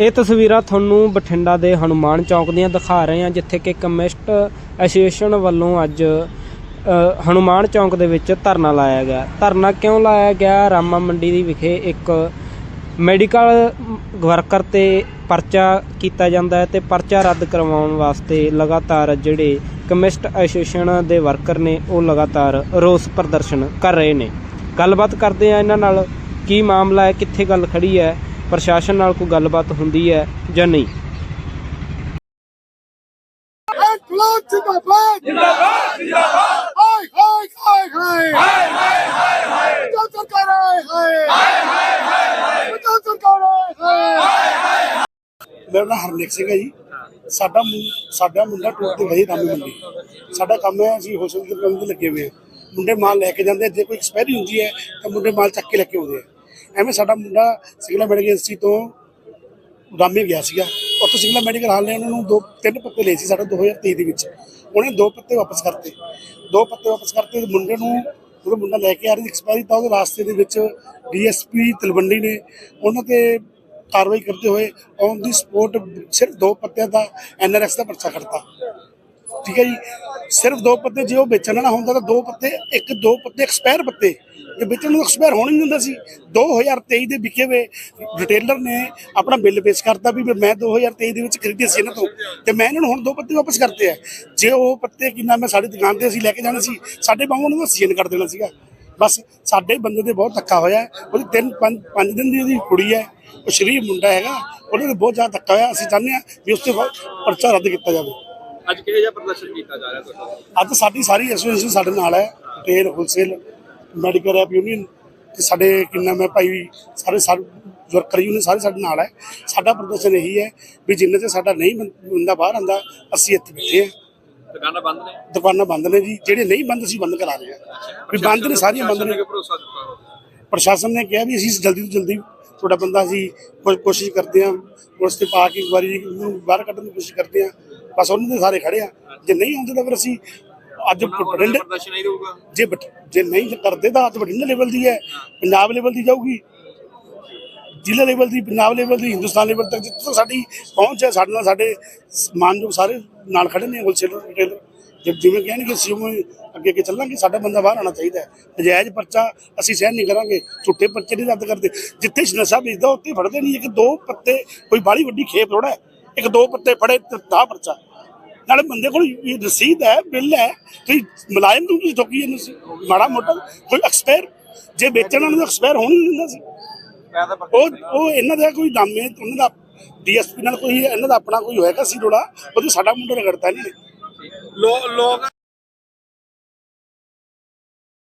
ਇਹ ਤਸਵੀਰਾਂ ਤੁਹਾਨੂੰ ਬਠਿੰਡਾ ਦੇ ਹਨੂਮਾਨ ਚੌਕ ਦੀਆਂ ਦਿਖਾ ਰਹੇ ਹਾਂ ਜਿੱਥੇ ਕਿ ਕਮਿਸਟ ਐਸੋਸੀਏਸ਼ਨ ਵੱਲੋਂ ਅੱਜ ਅ, ਹਨੂਮਾਨ ਚੌਕ ਦੇ ਵਿੱਚ ਧਰਨਾ ਲਾਇਆ ਗਿਆ। ਧਰਨਾ ਕਿਉਂ ਲਾਇਆ ਗਿਆ? ਰਾਮਾ ਮੰਡੀ ਦੀ ਵਿਖੇ ਇੱਕ ਮੈਡੀਕਲ ਵਰਕਰ ਤੇ ਪਰਚਾ ਕੀਤਾ ਜਾਂਦਾ ਹੈ ਤੇ ਪਰਚਾ ਰੱਦ ਕਰਵਾਉਣ ਵਾਸਤੇ ਲਗਾਤਾਰ ਜਿਹੜੇ ਕਮਿਸਟ ਐਸੋਸੀਏਸ਼ਨ ਦੇ ਵਰਕਰ ਨੇ ਉਹ ਲਗਾਤਾਰ ਰੋਸ ਪ੍ਰਦਰਸ਼ਨ ਕਰ ਰਹੇ ਨੇ। ਗੱਲਬਾਤ ਕਰਦੇ ਆ ਇਹਨਾਂ ਨਾਲ। ਕੀ ਮਾਮਲਾ ਹੈ? ਕਿੱਥੇ ਗੱਲ ਖੜੀ ਹੈ? ਪ੍ਰਸ਼ਾਸਨ ਨਾਲ ਕੋਈ ਗੱਲਬਾਤ ਹੁੰਦੀ ਹੈ ਜਾਂ ਨਹੀਂ? ਮੇਰਾ ਨਾਮ ਹਰਨੇਕ ਸਿੰਘ ਹੈ ਜੀ। ਸਾਡਾ ਸਾਡਾ ਮੁੰਡਾ ਟੂਰ ਤੇ ਗਈ ਰਾਮੀ ਮੰਡੀ। ਸਾਡਾ ਕੰਮ ਹੈ ਅਸੀਂ ਹੋਸਟਲ ਦੇ ਲੱਗੇ ਹੋਏ ਹਾਂ। ਮੁੰਡੇ ਮਾਲ ਲੈ ਕੇ ਜਾਂਦੇ ਜੇ ਕੋਈ ਐਕਸਪਾਇਰੀ ਹੁੰਦੀ ਹੈ ਤਾਂ ਮੁੰਡੇ ਮਾਲ ਚੱਕ ਕੇ ਲੈ ਕੇ ਆਉਂਦੇ ਆ। ਐਵੇਂ ਸਾਡਾ ਮੁੰਡਾ ਸਿਗਲਾ ਮੈਡੀਕਲ ਇੰਸਟੀ ਤੋਂ ਰਾਮੇ ਗਿਆ ਸੀਗਾ। ਉੱਥੋਂ ਸਿਗਲਾ ਮੈਡੀਕਲ ਹਾਲ ਨੇ, ਉਹਨਾਂ ਨੂੰ ਦੋ, ਤਿੰਨ ਪੱਤੇ ਲਏ ਸੀ ਸਾਡਾ 2023 ਦੇ ਵਿੱਚ। ਉਹਨੇ ਦੋ ਪੱਤੇ ਵਾਪਸ ਕਰਤੇ। ਦੋ ਪੱਤੇ ਵਾਪਸ ਕਰਤੇ ਮੁੰਡੇ ਨੂੰ ਜਦੋਂ ਮੁੰਡਾ ਲੈ ਕੇ ਆ ਰਿਹਾ ਐਕਸਪਾਇਰੀ, ਤਾਂ ਉਹਦੇ ਰਾਸਤੇ ਦੇ ਵਿੱਚ ਡੀਐਸਪੀ ਤਲਵੰਡੀ ਨੇ ਉਹਨਾਂ ਤੇ ਕਾਰਵਾਈ ਕਰਦੇ ਹੋਏ ਔਨ ਦੀ ਸਪੋਰਟ ਸਿਰਫ ਦੋ ਪੱਤਿਆਂ ਦਾ ਐਨਆਰਐਕਸ ਦਾ ਪਰਚਾ ਕੱਟਤਾ ਠੀਕ ਹੈ ਜੀ। ਸਿਰਫ ਦੋ ਪੱਤੇ ਜੇ ਉਹ ਵੇਚਣ ਵਾਲਾ ਹੁੰਦਾ ਤਾਂ ਦੋ ਪੱਤੇ, ਇੱਕ ਦੋ ਪੱਤੇ ਐਕਸਪਾਇਰ ਪੱਤੇ। ਜੇ ਵੇਚਣ ਨੂੰ ਐਕਸਪਾਇਰ ਹੋਣ ਨਹੀਂ ਹੁੰਦਾ ਸੀ। 2023 ਦੇ ਵਿਕੇ ਹੋਏ ਰਿਟੇਲਰ ਨੇ ਆਪਣਾ ਬਿੱਲ ਪੇਸ਼ ਕਰਤਾ ਵੀ ਮੈਂ 2023 ਦੇ ਵਿੱਚ ਖਰੀਦੇ ਸੀ ਇਹਨਾਂ ਤੋਂ ਤੇ ਮੈਂ ਇਹਨਾਂ ਨੂੰ ਹੁਣ ਦੋ ਪੱਤੇ ਵਾਪਸ ਕਰਤੇ ਆ। ਜੇ ਉਹ ਪੱਤੇ ਕਿੰਨਾ ਮੈਂ ਸਾਡੀ ਦੁਕਾਨ ਤੇ ਅਸੀਂ ਲੈ ਕੇ ਜਾਣਾ ਸੀ, ਸਾਡੇ ਵਾਂਗੂ ਉਹਨਾਂ ਦਾ ਸੀਨ ਕਰ ਦੇਣਾ ਸੀਗਾ। ਬਸ ਸਾਡੇ ਬੰਦੇ 'ਤੇ ਬਹੁਤ ਧੱਕਾ ਹੋਇਆ। ਉਹਦੀ ਤਿੰਨ ਪੰਜ ਪੰਜ ਦਿਨ ਦੀ ਉਹਦੀ ਕੁੜੀ ਹੈ, ਉਹ ਸ਼ਰੀਫ ਮੁੰਡਾ ਹੈਗਾ, ਉਹਦੇ ਤੇ ਬਹੁਤ ਜ਼ਿਆਦਾ ਧੱਕਾ ਹੋਇਆ। ਅਸੀਂ ਚਾਹੁੰਦੇ ਹਾਂ ਵੀ ਉਸ ਤੇ ਪਰਚਾ ਰੱਦ ਕੀਤਾ ਜਾਵੇ। ਅੱਜ ਕਿਹੋ ਜਿਹਾ ਪ੍ਰਦਰਸ਼ਨ ਕੀਤਾ ਜਾ ਰਿਹਾ ਤੁਹਾਡਾ? ਅੱਜ ਸਾਡੀ ਸਾਰੀ ਐਸੋਸੀਏਸ਼ਨ ਸਾਡੇ ਨਾਲ ਹੈ retail wholesale medical rep union ਤੇ ਸਾਡੇ ਕਿੰਨਾ ਮੈਂ ਭਾਈ ਸਾਰੇ ਸਾਰੇ ਵਰਕਰ ਯੂਨੀਅਨ ਸਾਰੇ ਸਾਡੇ ਨਾਲ ਹੈ। ਸਾਡਾ ਪ੍ਰਦਰਸ਼ਨ ਇਹੀ ਹੈ ਵੀ ਜਿੰਨੇ ਤੇ ਸਾਡਾ ਨਹੀਂ ਬੰਦਾ ਬਾਹਰ ਆਂਦਾ ਅਸੀਂ ਇੱਥੇ ਬੈਠੇ ਹਾਂ। ਦੁਕਾਨਾਂ ਬੰਦ ਨੇ? ਦੁਕਾਨਾਂ ਬੰਦ ਨੇ ਜੀ। ਜਿਹੜੇ ਨਹੀਂ ਬੰਦ ਅਸੀਂ ਬੰਦ ਕਰਾ ਰਹੇ ਹਾਂ। ਵੀ ਬੰਦ ਨੇ ਸਾਰੀਆਂ ਬੰਦ ਨੇ। ਪ੍ਰਸ਼ਾਸਨ ਨੇ ਕਿਹਾ ਵੀ ਅਸੀਂ ਜਲਦੀ ਤੋਂ ਜਲਦੀ ਤੁਹਾਡਾ ਬੰਦਾ ਅਸੀਂ ਕੋਸ਼ਿਸ਼ ਕਰਦੇ ਹਾਂ। ਪੁਲਿਸ ਤੇ ਪਾ ਕੇ ਇੱਕ ਵਾਰੀ ਉਹਨੂੰ ਬਾਹਰ ਕੱਢਣ ਦੀ ਕੋਸ਼ਿਸ਼ ਕਰਦੇ ਹਾਂ। ਬਸ ਉਹਨਾਂ ਦੇ ਸਾਰੇ ਖੜੇ ਆ। ਜੇ ਨਹੀਂ ਆਉਂਦੇ ਤਾਂ ਫਿਰ ਅਸੀਂ ਅੱਜ ਬਠਿੰਡੇ ਪ੍ਰਦਰਸ਼ਨ ਨਹੀਂ ਰਹੂਗਾ ਜੇ ਜੇ ਨਹੀਂ ਕਰਦੇ ਤਾਂ ਅੱਜ ਬਠਿੰਡਾ ਲੈਵਲ ਦੀ ਹੈ। ਪੰਜਾਬ ਲੈਵਲ ਦੀ ਜਾਊਗੀ। ਜ਼ਿਲ੍ਹਾ ਲੈਵਲ ਦੀ ਪੰਜਾਬ ਲੈਵਲ ਦੀ ਹਿੰਦੁਸਤਾਨ ਲੈਵਲ ਤੱਕ ਜਿੱਥੇ ਸਾਡੀ ਪਹੁੰਚ ਹੈ ਸਾਡੇ ਨਾਲ ਸਾਡੇ ਮਾਨਯੋਗ ਸਾਰੇ ਨਾਲ ਖੜੇ ਨੇ ਹੋਲਸੇਲਰ ਰਿਟੇਲਰ ਜੇ ਜਿਵੇਂ ਕਹਿਣਗੇ ਅਸੀਂ ਉਵੇਂ ਅੱਗੇ ਅੱਗੇ ਚੱਲਾਂਗੇ। ਸਾਡਾ ਬੰਦਾ ਬਾਹਰ ਆਉਣਾ ਚਾਹੀਦਾ ਹੈ। ਨਜਾਇਜ਼ ਪਰਚਾ ਅਸੀਂ ਸਹਿਣ ਨਹੀਂ ਕਰਾਂਗੇ। ਝੂਠੇ ਪਰਚੇ ਨਹੀਂ ਰੱਦ ਕਰਦੇ। ਜਿੱਥੇ ਨਸ਼ਾ ਵੇਚਦਾ ਉੱਥੇ ਫੜਦੇ ਨਹੀਂ। ਇੱਕ ਦੋ ਪੱਤੇ ਕੋਈ ਬਾਲੀ ਵੱਡੀ ਖੇਪ ਹੈ। ਇੱਕ ਦੋ ਪੱਤੇ ਫੜੇ ਤਾਂ ਪਰਚਾ। ਨਾਲੇ ਬੰਦੇ ਕੋਲ ਰਸੀਦ ਹੈ, ਬਿੱਲ ਹੈ, ਤੁਸੀਂ ਮੁਲਾਜ਼ਮ ਨੂੰ ਕੀ ਠੋਕੀ ਜਾਂਦੇ ਸੀ, ਮਾੜਾ ਮੋਟਾ ਕੋਈ ਐਕਸਪਾਇਰ ਜੇ ਵੇਚਣ ਵਾਲੇ ਨੂੰ ਐਕਸਪਾਇਰ ਹੋਣ ਨਹੀਂ ਦਿੰਦਾ ਸੀ। ਉਹ ਉਹ ਇਹਨਾਂ ਦਾ ਕੋਈ ਨਾਮੇ, ਉਹਨਾਂ ਦਾ ਡੀਐਸਪੀ ਨਾਲ ਕੋਈ, ਇਹਨਾਂ ਦਾ ਆਪਣਾ ਕੋਈ ਹੋਏਗਾ ਸੀ ਰੋਲਾ ਉਹਦੇ ਸਾਡਾ ਮੁੰਡਾ ਰਗੜਤਾ ਇਹਨਾਂ ਨੇ ਲੋਕ ਲੋਕ